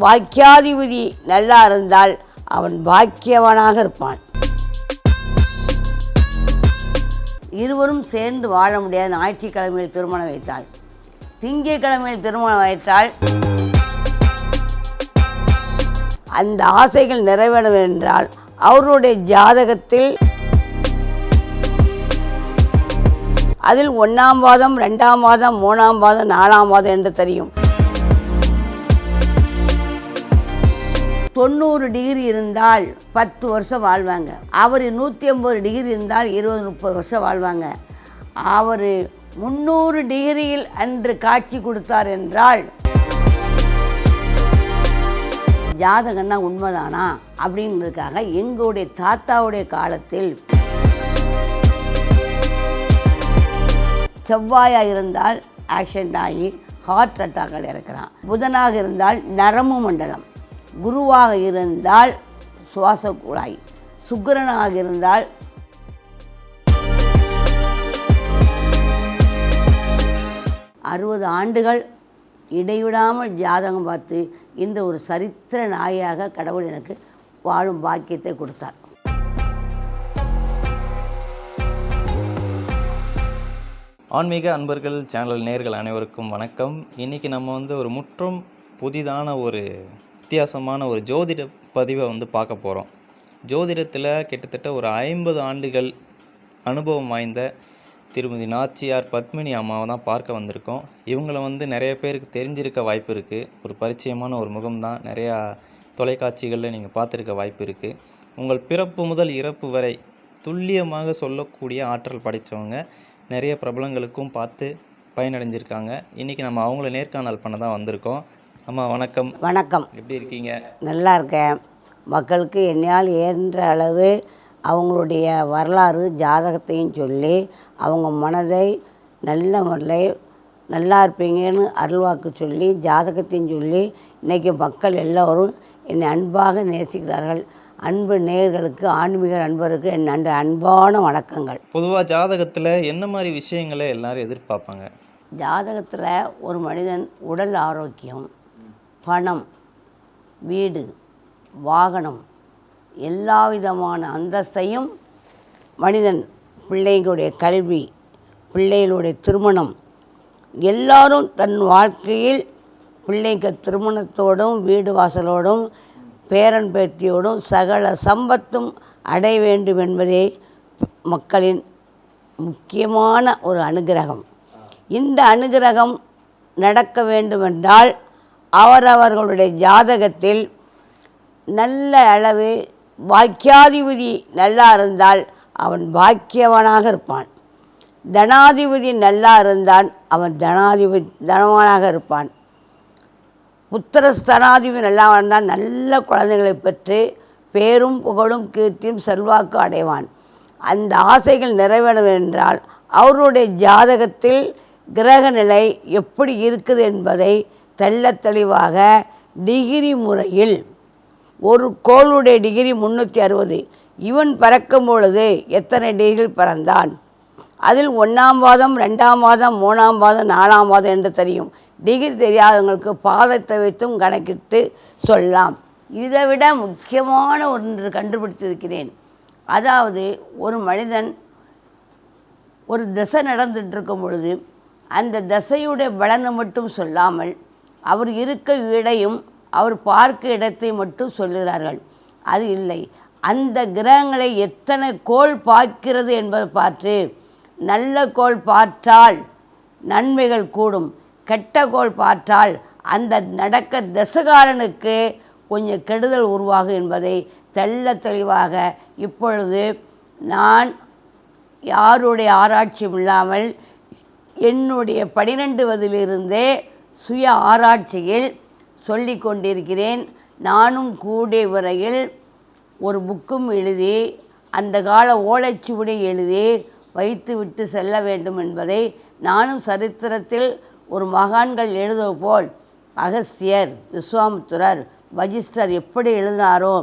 வாக்கியாதிபதி நல்லா இருந்தால் அவன் பாக்கியவனாக இருப்பான். இருவரும் சேர்ந்து வாழ முடியாத. ஞாயிற்றுக்கிழமையில் திருமணம் வைத்தாள் திங்கட்கிழமையில் திருமணம் வைத்தால் அந்த ஆசைகள் நிறைவேற என்றால் அவருடைய ஜாதகத்தில் அதில் ஒன்றாம் வாதம் ரெண்டாம் வாதம் மூணாம் வாதம் நாலாம் வாதம் என்று தெரியும். தொண்ணூறு டிகிரி இருந்தால் பத்து வருஷம் வாழ்வாங்க. அவர் நூற்றி ஐம்பது டிகிரி இருந்தால் இருபது முப்பது வருஷம் வாழ்வாங்க. அவர் முந்நூறு டிகிரியில் அன்று காட்சி கொடுத்தார் என்றால் ஜாதகன்னா உண்மைதானா? அப்படின்றதுக்காக எங்களுடைய தாத்தாவுடைய காலத்தில் செவ்வாயாக இருந்தால் ஆக்சிடென்ட் ஆகி ஹார்ட் அட்டாக்கில் இருக்கிறான் புதனாக இருந்தால் நரம்பு மண்டலம். குருவாக இருந்தால் சுவாச குழாய் சுக்கிரனாக இருந்தால் அறுபது ஆண்டுகள் இடைவிடாமல் ஜாதகம் பார்த்து இந்த ஒரு சரித்திர நாயாக கடவுள் எனக்கு வாழும் பாக்கியத்தை கொடுத்தார். ஆன்மீக அன்பர்கள் சேனல் நேர்கள் அனைவருக்கும் வணக்கம். இன்றைக்கி நம்ம வந்து ஒரு முற்றும் புதிதான ஒரு வித்தியாசமான ஒரு ஜோதிட பதிவை வந்து பார்க்க போகிறோம் ஜோதிடத்தில் கிட்டத்தட்ட ஒரு ஐம்பது ஆண்டுகள் அனுபவம் வாய்ந்த திருமதி நாச்சியார் பத்மினி அம்மாவை தான் பார்க்க வந்திருக்கோம். இவங்கள வந்து நிறைய பேருக்கு தெரிஞ்சிருக்க வாய்ப்பு இருக்குது ஒரு பரிச்சயமான ஒரு முகம்தான் நிறையா தொலைக்காட்சிகளில் நீங்கள் பார்த்துருக்க வாய்ப்பு இருக்குது உங்கள் பிறப்பு முதல் இறப்பு வரை துல்லியமாக சொல்லக்கூடிய ஆற்றல் படைத்தவங்க நிறைய பிரபலங்களுக்கும் பார்த்து பயனடைஞ்சிருக்காங்க. இன்றைக்கி நம்ம அவங்கள நேர்காணல் பண்ண தான் வந்திருக்கோம். அம்மா வணக்கம். வணக்கம். எப்படி இருக்கீங்க? நல்லா இருக்கேன். மக்களுக்கு என்னால் இயன்ற அளவு அவங்களுடைய வரலாறு ஜாதகத்தையும் சொல்லி அவங்க மனதை நல்ல முறையில் நல்லா இருப்பீங்கன்னு அருள்வாக்கு சொல்லி ஜாதகத்தையும் சொல்லி இன்றைக்கி மக்கள் எல்லோரும் என்னை அன்பாக நேசிக்கிறார்கள். அன்பு நேயர்களுக்கு ஆன்மீக நண்பருக்கு என் நன்ற அன்பான வணக்கங்கள். பொதுவாக ஜாதகத்தில் என்ன மாதிரி விஷயங்களை எல்லாரும் எதிர்பார்ப்பாங்க? ஜாதகத்தில் ஒரு மனிதன் உடல் ஆரோக்கியம் பணம் வீடு வாகனம் எல்லா விதமான அந்தஸ்தையும் மனிதன் பிள்ளைங்களுடைய கல்வி பிள்ளைகளுடைய திருமணம் எல்லாரும் தன் வாழ்க்கையில் பிள்ளைங்க திருமணத்தோடும் வீடு வாசலோடும் பேரன் பேத்தியோடும் சகல சம்பத்தும் அடைய வேண்டும் என்பதே மக்களின் முக்கியமான ஒரு அனுகிரகம். இந்த அனுகிரகம் நடக்க வேண்டுமென்றால் அவரவர்களுடைய ஜாதகத்தில் நல்ல அளவு வாக்கியாதிபதி நல்லா இருந்தால் அவன் பாக்கியவனாக இருப்பான். தனாதிபதி நல்லா இருந்தால் அவன் தனாதிபதி தனவானாக இருப்பான். புத்திரஸ்தனாதிபதி நல்லா வந்தால் நல்ல குழந்தைகளை பெற்று பேரும் புகழும் கீர்த்தியும் செல்வாக்கு அடைவான். அந்த ஆசைகள் நிறைவேறும் என்றால் அவருடைய ஜாதகத்தில் கிரக நிலை எப்படி இருக்குது என்பதை தெள்ள தெளிவாக டிகிரி முறையில் ஒரு கோளுடைய டிகிரி முந்நூற்றி அறுபது. இவன் பறக்கும் பொழுது எத்தனை டிகிரி பறந்தான்? அதில் ஒன்றாம் பாதம் ரெண்டாம் பாதம் மூணாம் பாதம் நாலாம் பாதம் என்று தெரியும். டிகிரி தெரியாதவங்களுக்கு பாதத்தை வைத்தும் கணக்கிட்டு சொல்லலாம். இதை விட முக்கியமான ஒன்று கண்டுபிடித்திருக்கிறேன். அதாவது ஒரு மனிதன் ஒரு திசை நடந்துட்டு இருக்கும் பொழுது அந்த திசையுடைய பலனை மட்டும் சொல்லாமல் அவர் இருக்க வீடையும் அவர் பார்க்க இடத்தை மட்டும் சொல்லுகிறார்கள். அது இல்லை. அந்த கிரகங்களை எத்தனை கோள் பார்க்கிறது என்பதை பார்த்து நல்ல கோள் பார்த்தால் நன்மைகள் கூடும். கெட்ட கோல் பார்த்தால் அந்த நடக்க தசகாரனுக்கு கொஞ்சம் கெடுதல் உருவாகும் என்பதை தெள்ள தெளிவாக இப்பொழுது நான் யாருடைய ஆராய்ச்சியும் இல்லாமல் என்னுடைய பனிரெண்டுவதிலிருந்தே சுய ஆராய்ச்சியில் சொல்லி கொண்டிருக்கிறேன். நானும் கூடிய வரையில் ஒரு புக்கும் எழுதி அந்த கால ஓலைச்சுவடி எழுதி வைத்துவிட்டு செல்ல வேண்டும் என்பதை நானும் சரித்திரத்தில் ஒரு மகான்கள் எழுதுவது போல் அகஸ்தியர் விஸ்வாமித்திரர் வஜிஸ்டர் எப்படி எழுதினாரோ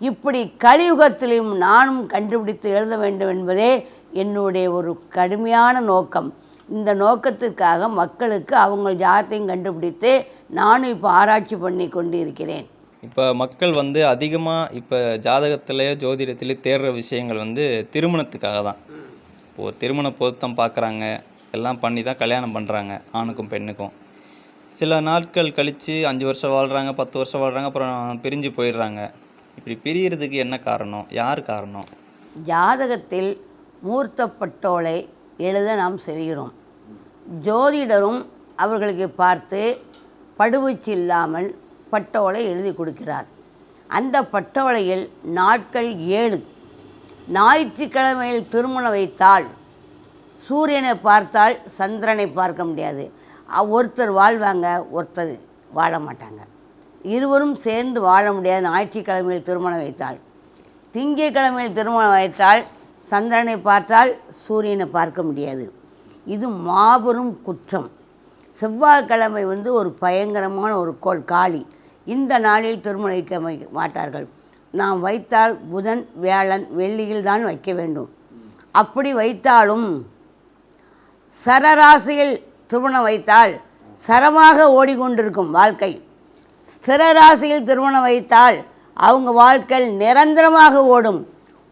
இப்படி கலியுகத்திலையும் நானும் கண்டுபிடித்து எழுத வேண்டும் என்பதே என்னுடைய ஒரு கடுமையான நோக்கம். இந்த நோக்கத்திற்காக மக்களுக்கு அவங்க ஜாதத்தையும் கண்டுபிடித்து நானும் இப்போ ஆராய்ச்சி பண்ணி கொண்டு இருக்கிறேன் இப்போ மக்கள் வந்து அதிகமாக இப்போ ஜாதகத்திலேயோ ஜோதிடத்திலேயோ தேடுற விஷயங்கள் வந்து திருமணத்துக்காக தான். இப்போது திருமண பொருத்தம் பார்க்குறாங்க எல்லாம் பண்ணி தான் கல்யாணம் பண்ணுறாங்க ஆணுக்கும் பெண்ணுக்கும். சில நாட்கள் கழித்து அஞ்சு வருஷம் வாழ்கிறாங்க பத்து வருஷம் வாழ்கிறாங்க அப்புறம் பிரிஞ்சு போயிடுறாங்க. இப்படி பிரியறதுக்கு என்ன காரணம்? யார் காரணம்? ஜாதகத்தில் மூர்த்தப்பட்டோலை எழுத நாம் செல்கிறோம். ஜோதிடரும் அவர்களுக்கு பார்த்து படுவச்சு இல்லாமல் பட்டோலை எழுதி கொடுக்கிறார். அந்த பட்டோலையில் நாட்கள் ஏழு. ஞாயிற்றுக்கிழமையில் திருமணம் வைத்தால் சூரியனை பார்த்தால் சந்திரனை பார்க்க முடியாது. ஒருத்தர் வாழ்வாங்க ஒருத்தர் வாழ மாட்டாங்க. இருவரும் சேர்ந்து வாழ முடியாது ஞாயிற்றுக்கிழமையில் திருமணம் வைத்தால். திங்கட்கிழமையில் திருமணம் வைத்தால் சந்திரனை பார்த்தால் சூரியனை பார்க்க முடியாது. இது மாபெரும் குற்றம். செவ்வாய்க்கிழமை வந்து ஒரு பயங்கரமான ஒரு கோள் காளி. இந்த நாளில் திருமணம் வைக்க மாட்டார்கள். நாம் வைத்தால் புதன் வியாழன் வெள்ளியில் தான் வைக்க வேண்டும். அப்படி வைத்தாலும் சரராசியில் திருமணம் வைத்தால் சரமாக ஓடிக்கொண்டிருக்கும் வாழ்க்கை. ஸ்திரராசியில் திருமணம் வைத்தால் அவங்க வாழ்க்கை நிரந்தரமாக ஓடும்.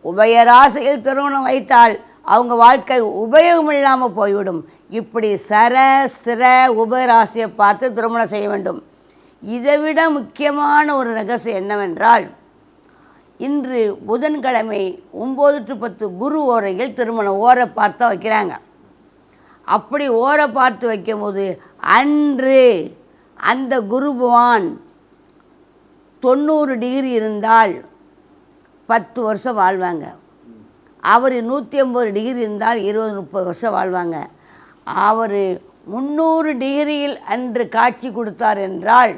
உபயராசியில் திருமணம் வைத்தால் அவங்க வாழ்க்கை உபயோகம் இல்லாமல் போய்விடும். இப்படி சர ஸ்திர உபயராசியை பார்த்து திருமணம் செய்ய வேண்டும். இதைவிட முக்கியமான ஒரு ரகசியம் என்னவென்றால் இன்று புதன்கிழமை ஒம்பது டு பத்து குரு ஓரைகள் திருமணம் ஓரை பார்த்தா வைக்கிறாங்க. அப்படி ஓரை பார்த்து வைக்கும்போது அன்று அந்த குருபவான் தொண்ணூறு டிகிரி இருந்தால் பத்து வருஷம் வாழ்வாங்க. அவர் நூற்றி ஐம்பது டிகிரி இருந்தால் இருபது முப்பது வருஷம் வாழ்வாங்க. அவர் முந்நூறு டிகிரியில் அன்று காட்சி கொடுத்தார் என்றால்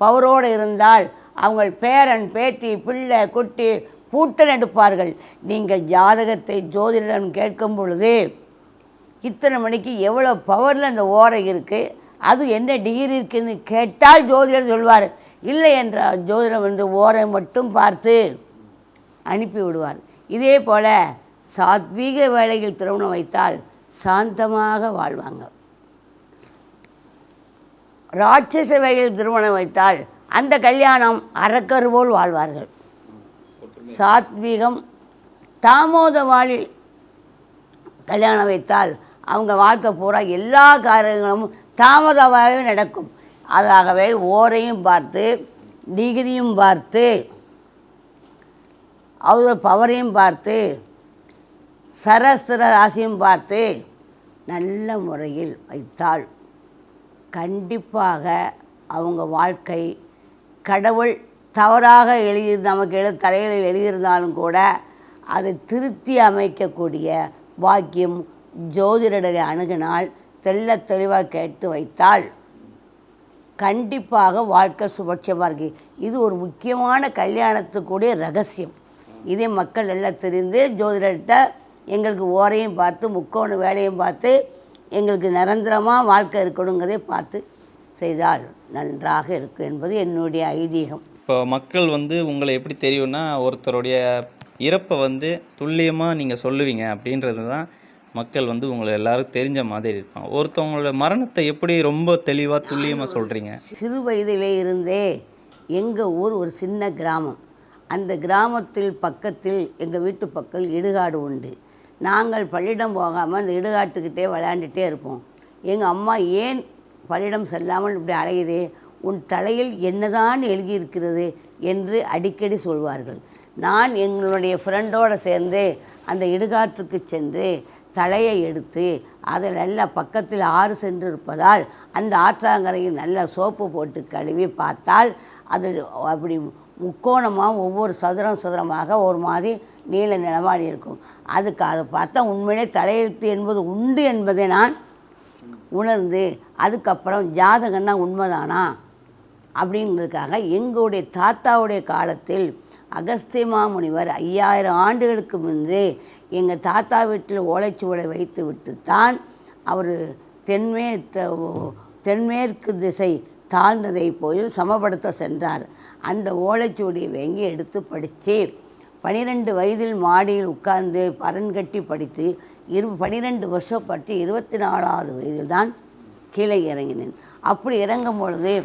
பவரோடு இருந்தால் அவங்க பேரன் பேத்தி பிள்ளை குட்டி பூட்டன் எடுப்பார்கள். நீங்கள் ஜாதகத்தை ஜோதிடம் கேட்கும் பொழுது இத்தனை மணிக்கு எவ்வளோ பவரில் அந்த ஓரை இருக்குது அது என்ன டிகிரி இருக்குதுன்னு கேட்டால் ஜோதிடர் சொல்வார். இல்லை என்றால் ஜோதிடம் என்று ஓரை மட்டும் பார்த்து அனுப்பி விடுவார். இதே போல் சாத்வீக வேலையில் திருமணம் வைத்தால் சாந்தமாக வாழ்வாங்க. ராட்சச வேளையில் திருமணம் வைத்தால் அந்த கல்யாணம் அரக்கர் போல் வாழ்வார்கள். சாத்வீகம் தாமோத வாழில் கல்யாணம் வைத்தால் அவங்க வாழ்க்கை பூரா எல்லா காரியங்களும் தாமதமாகவே நடக்கும். அதாகவே ஓரையும் பார்த்து டிகிரியும் பார்த்து அவர் பவரையும் பார்த்து சரஸ்திர ராசியும் பார்த்து நல்ல முறையில் வைத்தால் கண்டிப்பாக அவங்க வாழ்க்கை கடவுள் தவறாக எழுதி நமக்கு எழு தலையில் எழுதியிருந்தாலும் கூட அதை திருத்தி அமைக்கக்கூடிய வாக்கியம் ஜோதிடரை அணுகினால் தெள்ள தெளிவாக கேட்டு வைத்தால் கண்டிப்பாக வாழ்க்கை சுபட்சமாக இருக்கு. இது ஒரு முக்கியமான கல்யாணத்துக்குடைய ரகசியம். இதே மக்கள் எல்லாம் தெரிந்து ஜோதிடர்கிட்ட எங்களுக்கு ஓரையும் பார்த்து முக்கோண வேலையும் பார்த்து எங்களுக்கு நிரந்தரமாக வாழ்க்கை இருக்கணுங்கிறதை பார்த்து செய்தால் நன்றாக இருக்கும் என்பது என்னுடைய ஐதீகம். இப்போ மக்கள் வந்து உங்களை எப்படி தெரியும்னா ஒருத்தருடைய இறப்பை வந்து துல்லியமாக நீங்கள் சொல்லுவீங்க அப்படின்றது தான் மக்கள் வந்து உங்களை எல்லாரும் தெரிஞ்ச மாதிரி இருக்கும் ஒருத்தவங்களோட மரணத்தை எப்படி ரொம்ப தெளிவாக துல்லியமாக சொல்கிறீங்க சிறு வயதிலே இருந்தே எங்கள் ஊர் ஒரு சின்ன கிராமம். அந்த கிராமத்தில் பக்கத்தில் எங்கள் வீட்டு பக்கம் இடுகாடு உண்டு. நாங்கள் பள்ளியிடம் போகாமல் அந்த இடுகாட்டுக்கிட்டே விளையாண்டுட்டே இருப்போம். எங்கள் அம்மா ஏன் பள்ளியிடம் செல்லாமல் இப்படி அலையுதே உன் தலையில் என்னதான் எழுதியிருக்கிறது என்று அடிக்கடி சொல்வார்கள். நான் எங்களுடைய ஃப்ரெண்டோடு சேர்ந்து அந்த இடுகாட்டுக்கு சென்று தலையை எடுத்து அதில் நல்லா பக்கத்தில் ஆறு சென்று இருப்பதால் அந்த ஆற்றாங்கரையில் நல்ல சோப்பு போட்டு கழுவி பார்த்தால் அது அப்படி முக்கோணமாக ஒவ்வொரு சதுரம் சதுரமாக ஒரு மாதிரி நீல நிலமாடி இருக்கும். அதுக்கு அதை பார்த்தா உண்மையிலே தலையெழுத்து என்பது உண்டு என்பதை நான் உணர்ந்து அதுக்கப்புறம் ஜாதகம்னா உண்மைதானா? அப்படிங்கிறதுக்காக எங்களுடைய தாத்தாவுடைய காலத்தில் அகஸ்தியமா மாமுனிவர் ஐயாயிரம் ஆண்டுகளுக்கு முன்பே எங்கள் தாத்தா வீட்டில் ஓலைச்சுவடை வைத்து விட்டு தான் அவர் தென்மே தென்மேற்கு திசை தாழ்ந்ததை போய் சமப்படுத்த சென்றார். அந்த ஓலைச்சுவடியை வாங்கி எடுத்து படித்து பனிரெண்டு வயதில் மாடியில் உட்கார்ந்து பரன் கட்டி படித்து இரு பனிரெண்டு வருஷம் பட்டு இருபத்தி நாலாவது வயதில் தான் கீழே இறங்கினேன். அப்படி இறங்கும் பொழுது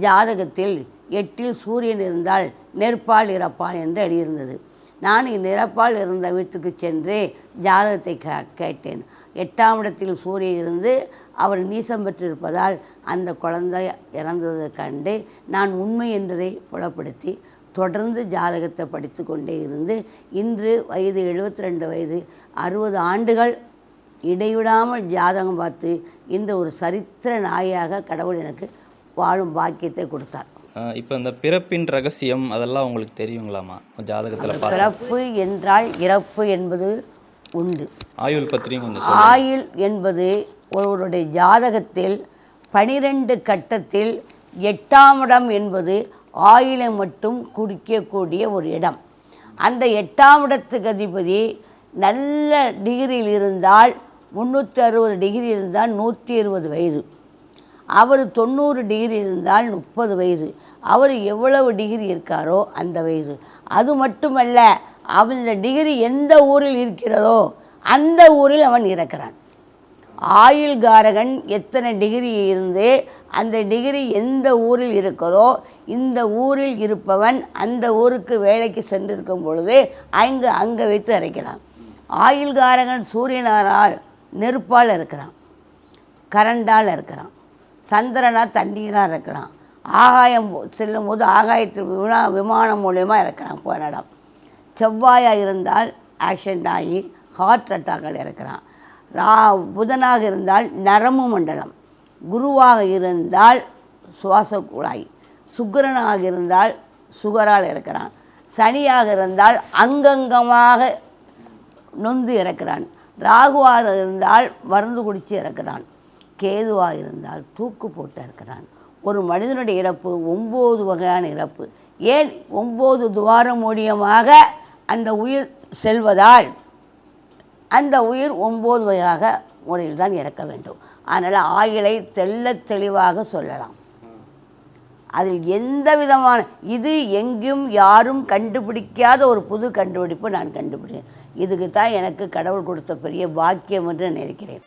ஜாதகத்தில் எட்டில் சூரியன் இருந்தால் நெருப்பால் இறப்பான் என்று எழுதியிருந்தது. நான் இந்நிறப்பால் இருந்த வீட்டுக்கு சென்று ஜாதகத்தை க கேட்டேன். எட்டாம் இடத்தில் சூரியன் இருந்து அவர் நீசம் பெற்றிருப்பதால் அந்த குழந்தை இறந்ததை கண்டு நான் உண்மை என்பதை புலப்படுத்தி தொடர்ந்து ஜாதகத்தை படித்து கொண்டே இருந்து இன்று வயது 72 ரெண்டு வயது அறுபது ஆண்டுகள் இடைவிடாமல் ஜாதகம் பார்த்து இந்த ஒரு சரித்திர நாயாக கடவுள் எனக்கு வாழும் பாக்கியத்தை கொடுத்தார். இப்போ இந்த பிறப்பின் ரகசியம் அதெல்லாம் உங்களுக்கு தெரியுங்களாம்மா? ஜாதகத்தில் பிறப்பு என்றால் இறப்பு என்பது உண்டு. ஆயுள் பத்திரியும் கொஞ்சம் ஆயுள் என்பது ஒருவருடைய ஜாதகத்தில் பனிரெண்டு கட்டத்தில் எட்டாம் இடம் என்பது ஆயிலை மட்டும் குடிக்கக்கூடிய ஒரு இடம். அந்த எட்டாம் இடத்துக்கு அதிபதி நல்ல டிகிரியில் இருந்தால் முந்நூற்றி அறுபது டிகிரி இருந்தால் நூற்றி இருபது வயது. அவர் தொண்ணூறு டிகிரி இருந்தால் முப்பது வயது. அவர் எவ்வளவு டிகிரி இருக்காரோ அந்த வயது. அது மட்டுமல்ல அவன் இந்த டிகிரி எந்த ஊரில் இருக்கிறதோ அந்த ஊரில் அவன் இறக்கிறான். ஆயுள் காரகன் எத்தனை டிகிரி இருந்து அந்த டிகிரி எந்த ஊரில் இருக்கிறோ இந்த ஊரில் இருப்பவன் அந்த ஊருக்கு வேலைக்கு சென்றிருக்கும் பொழுது அங்கு அங்கே வைத்து அரைக்கிறான். ஆயுள் காரகன் சூரியனாரால் நெருப்பால் இருக்கிறான் கரண்டால் இருக்கிறான் சந்திரனா தண்ணீராக இருக்கிறான் ஆகாயம் செல்லும் போது ஆகாயத்தில் விமா விமானம் மூலயமா இருக்கிறான் போன இடம். செவ்வாயாக இருந்தால் ஆக்சிடென்ட் ஆகி ஹார்ட் அட்டாக்கள் இருக்கிறான் ரா புதனாக இருந்தால் நரம்பு மண்டலம். குருவாக இருந்தால் சுவாச குழாய். சுக்கிரனாக இருந்தால் சுகரால் இருக்கிறான் சனியாக இருந்தால் அங்கங்கமாக நொந்து இறக்கிறான். ராகுவாக இருந்தால் மருந்து குடித்து இறக்கிறான். கேதுவாக இருந்தால் தூக்கு போட்டு இறக்கிறான். ஒரு மனிதனுடைய இறப்பு ஒம்பது வகையான இறப்பு. ஏன்? ஒம்பது துவாரம் மூலியமாக அந்த உயிர் செல்வதால் அந்த உயிர் ஒம்பது வகையாக முறையில் தான் இறக்க வேண்டும். அதனால் ஆயிலை தெள்ளத் தெளிவாக சொல்லலாம். அதில் எந்த விதமான இது எங்கும் யாரும் கண்டுபிடிக்காத ஒரு புது கண்டுபிடிப்பு நான் கண்டுபிடிச்சேன் இதுக்கு தான் எனக்கு கடவுள் கொடுத்த பெரிய பாக்கியம் என்று நினைக்கிறேன்.